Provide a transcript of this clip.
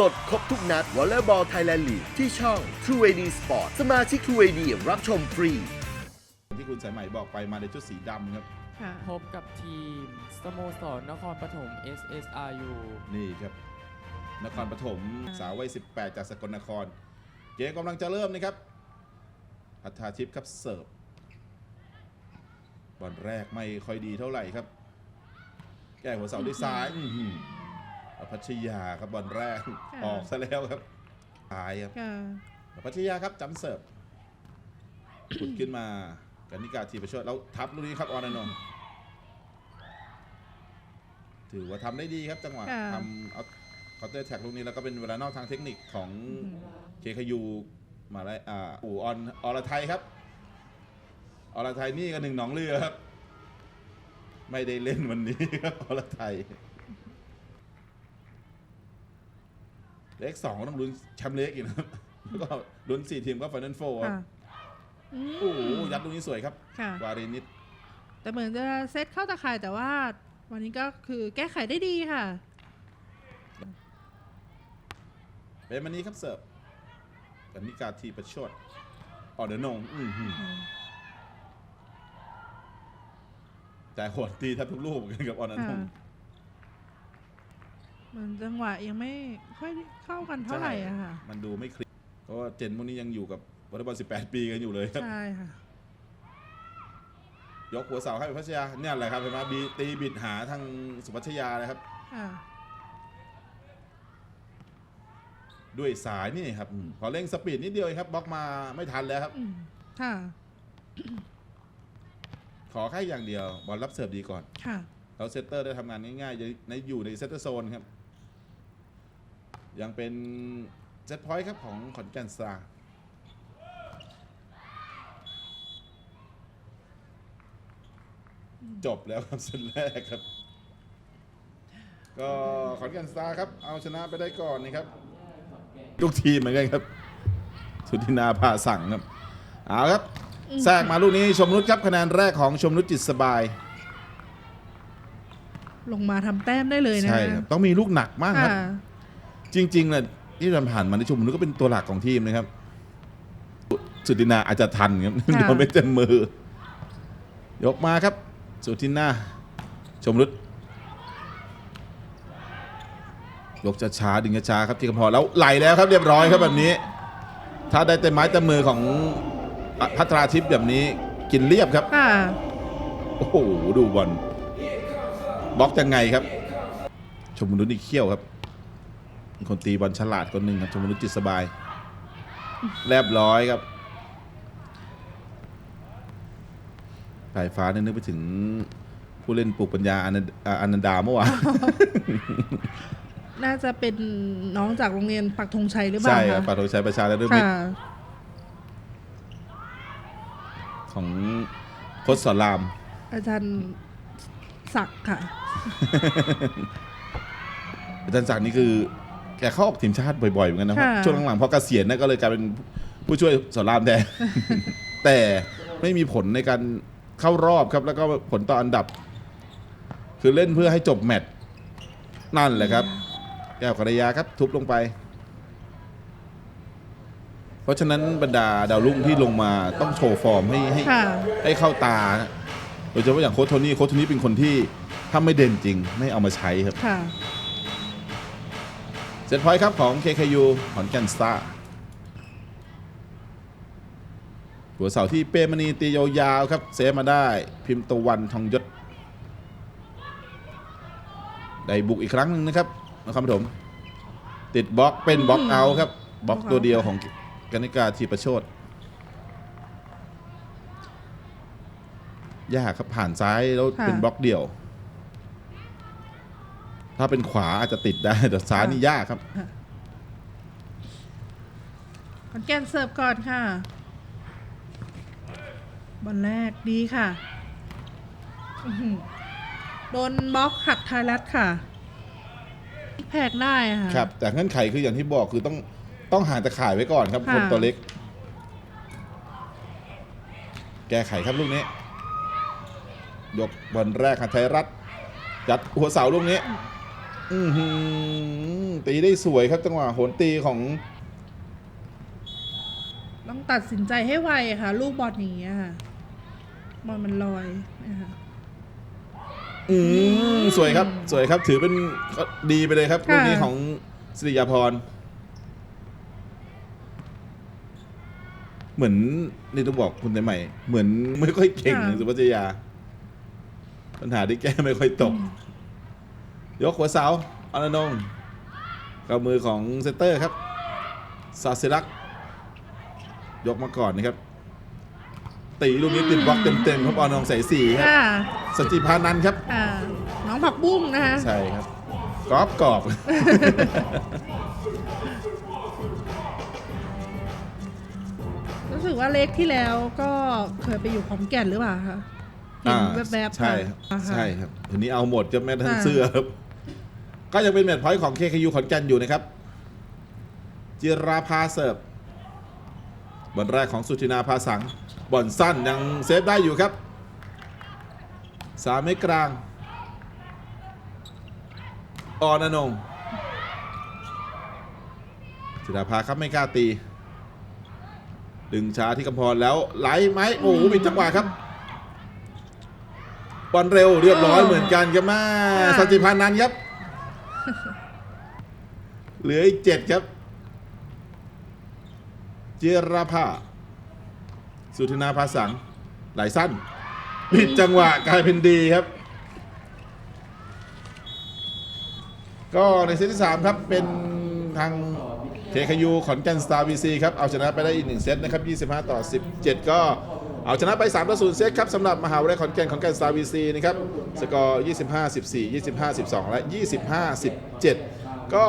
สดครบทุกนัดวอลเลย์บอลไทยแลนด์ลีกที่ช่อง True AD Sport สมาชิก True AD รับชมฟรี ที่คุณสายใหม่บอกไปมาในชุดสีดำครับ ค่ะพบกับทีม สโมสรนครปฐม SSRU นี่ครับ นครปฐมสาววัย 18 จากสกลนคร เกมกำลังจะเริ่มนะครับพัฒาทิพย์ครับเสิร์ฟบอลแรกไม่ค่อยดีเท่าไหร่ครับ แก้หัวเสาด้วยซ้ายอื้อหือแล้ว พัชยาครับบอลแรกออกซะแล้วครับตายครับ ค่ะ พัชยาครับจำเสิร์ฟ ขุดขึ้นมากันนิกาทีประชดแล้วทับลูกนี้ครับออนอนงค์ถือว่าทำได้ดีครับจังหวะค่ะ ทำเอาเคาน์เตอร์แท็กลูกนี้แล้วก็เป็นเวลานอกทางเทคนิคของเคคยูมาแล้วอ่าอู่ออนอรไทยครับอรไทยนี่ก็หนึ่งหนองเรือครับ ไม่ได้เล่นวันนี้ครับอรไทย เลขสองต้องลุ้นแชมป์เล็กอีกนะครับแล้วก็ลุ้นสี่ทีมก็ไฟนอลโฟครับค่ะอืมโอ้โหยัดลูกนี้สวยครับ ค่ะ วารินิตแต่เหมือนจะเซตเข้าตะข่ายแต่ว่า วันนี้ก็คือแก้ไขได้ดีค่ะ เป็นมันนี้ครับเสิร์ฟกันนิกาทีประชดออเดอร์นงอื้อหือแต่โหดตีแทับทุกลูกเหมือนกันกับออเดอร์นค่ะง เหมือนจังหวะยังไม่ค่อยเข้ากันเท่าไหร่อะค่ะ มันดูไม่คลิกเพราะว่าเจนพวกนี้ยังอยู่กับวอลเลย์บอล18 ปีกันอยู่เลยครับ ใช่ค่ะ ยกหัวเสาให้พัชยาเนี่ยแหละครับเห็นไหมบีตีบิดหาทางสุพัชยาเลยครับ ค่ะ ด้วยสายนี่ครับอืมพอเร่งสปีดนิดเดียวเองครับบล็อกมาไม่ทันแล้วครับ อืมค่ะ ขอแค่อย่างเดียวบอลรับเสิร์ฟดีก่อน ค่ะ แล้วเซตเตอร์ได้ทำงานง่ายๆอยู่ในอยู่ในเซตเตอร์โซนครับ ยังเป็นเซตพอยต์ครับของขอนแก่นสตาร์จบแล้วครับเซตแรกครับ ก็ขอนแก่นสตาร์ครับ เอาชนะไปได้ก่อนนะครับลูกทีมเหมือนกันครับ สุธินาพาสั่งครับเอาครับแทรกมาลูกนี้ชมนุชครับคะแนนแรกของชมนุชจิตสบาย ลงมาทำแต้มได้เลยนะใช่ครับต้องมีลูกหนักมากครับค่ะ จริงๆเนี่ยที่ผ่านมาในชมนุชก็เป็นตัวหลักของทีมนะครับ สุธินาอาจจะทันครับค่ะโดนไม่เต็มมือ ยกมาครับ สุธินาชมรุดยกช้าๆดึงช้าๆครับที่กระพอแล้วไหลแล้วครับเรียบร้อยครับแบบนี้ ถ้าได้เต็มไม้เต็มมือของพัทราทิพย์แบบนี้กินเรียบครับค่ะโอ้โหดูบอลบล็อกยังไงครับ ชมนุษนี่เขี้ยวครับเป็น คนตีบอลฉลาดคนหนึ่งครับชมนุษจิตสบาย เรียบร้อยครับสายฟ้าเนี่ยนึกไปถึงผู้เล่นปลูกปัญญาอนันอ่าอนันดาเมื่อวานน่าจะเป็นน้องจากโรงเรียนปักธงชัยหรือเปล่าใช่ครับคะปาโทชัยประชาและด้วยมิตค่ะรของโค้ชสอนราม อาจารย์ศักดิ์ค่ะ อาจารย์ศักดิ์นี่คือ แกเข้าออกทีมชาติบ่อยๆเหมือนกันนะครับค่ะ ช่วงหลังๆพอเกษียณนะก็เลยกลายเป็นผู้ช่วยสอนรามแทน แต่ไม่มีผลในการเข้ารอบครับ แล้วก็ผลต่ออันดับ คือเล่นเพื่อให้จบแมตช์นั่นแหละครับ แก้วกระยาครับ ทุบลงไป เพราะฉะนั้นบรรดาดาวรุ่งที่ลงมาต้องโชว์ฟอร์มให้ให้ค่ะ ให้เข้าตา โดยเฉพาะอย่างโค้ชโทนี่โค้ชโทนี่เป็นคนที่ถ้าไม่เด่นจริง ไม่เอามาใช้ครับ ค่ะ เซตพอยต์ครับของ KKU ขอนแก่นสตาร์หัวเสาที่เปรมณีตียาวๆครับ เซฟมาได้พิมพ์ตะวันทองยศ ได้บุกอีกครั้งหนึ่งนะครับนครปฐมติดบล็อกเป็นบล็อกเอาท์ครับบล็อกตัวเดียวของกนิกาทีประโชดยากครับผ่านซ้ายแล้วเป็นบล็อกเดียว ถ้าเป็นขวาอาจจะติดได้แต่ซ้ายนี่ยากครับขอนแก่นเสิร์ฟก่อนค่ะบอลแรกดีค่ะอื้อหือโดนบล็อกหักไทยรัฐค่ะแพกได้อะค่ะครับ แต่เงื่อนไขคืออย่างที่บอกคือต้องต้องห่างตะข่ายไว้ก่อนครับค่ะคนตัวเล็ก แก้ไขครับลูกนี้ ยกบอลแรกของไทยรัฐจัดหัวเสาลูกนี้ อือหือตีได้สวยครับจังหวะโหนตีของ ต้องตัดสินใจให้ไวค่ะ ลูกบอลอย่างเงี้ยค่ะบอลมันลอยนะคะ อืมสวยครับ สวยครับ ถือเป็นก็ดีไปเลยครับค่ะ ลูกนี้ของสิริยาพร เหมือนนี่ต้องบอกคุณใหม่ๆเหมือนไม่ค่อยเก่งสุพัชยา ปัญหาที่แก้ไม่ค่อยตก ยกหัวเสาอานนงค์กับมือของเซนเตอร์ครับซาซิลัก ยกมาก่อนนะครับ ตีลูกนี้ติดบล็อกเต็มๆครับอานนงค์ใส่สี่ครับค่ะสจิพานันท์ครับ อ่าน้องผักบุ้งนะคะ ใช่ครับกรอบกรอบ รู้สึกว่าเล็กที่แล้วก็เคยไปอยู่ขอนแก่นหรือเปล่าคะเห็นอ่าแวบๆใช่ครับ อ่าะใช่ครับทีนี้เอาหมดจะแม้ทั้งค่ะเสื้อครับ ก็ยังเป็นแมตช์พอยต์ของ KKU ขอนแก่นอยู่นะครับ จิราภาเสิร์ฟบอลแรกของสุธินาภาสังบอลสั้นยังเซฟได้อยู่ครับสามเมตรกลางออนอนงค์จิราภาครับไม่กล้าตี ดึงช้าที่กำพรแล้วไหลไหมโอ้โหปิดจังหวะครับบอลเร็วเรียบร้อยเหมือนกันครับมาค่ะสัจจิพันธ์นันท์ครับ เหลืออีกเจ็ดครับ เจราภาสุธนาภาสัง ไหลสั้นผิดจังหวะกลายเป็นดีครับ ก็ในเซตที่3ครับเป็นทางเคคยูขอนแก่นสตาร์บีซีครับ เอาชนะไปได้อีก1เซตนะครับ 25 ต่อ 17 ก็เอาชนะไป3ต่อ0เซตครับสำหรับมหาวิทยาลัยขอนแก่นขอนแก่นสตาร์บีซีนะครับ สกอร์ 25 14 25 12 และ 25 17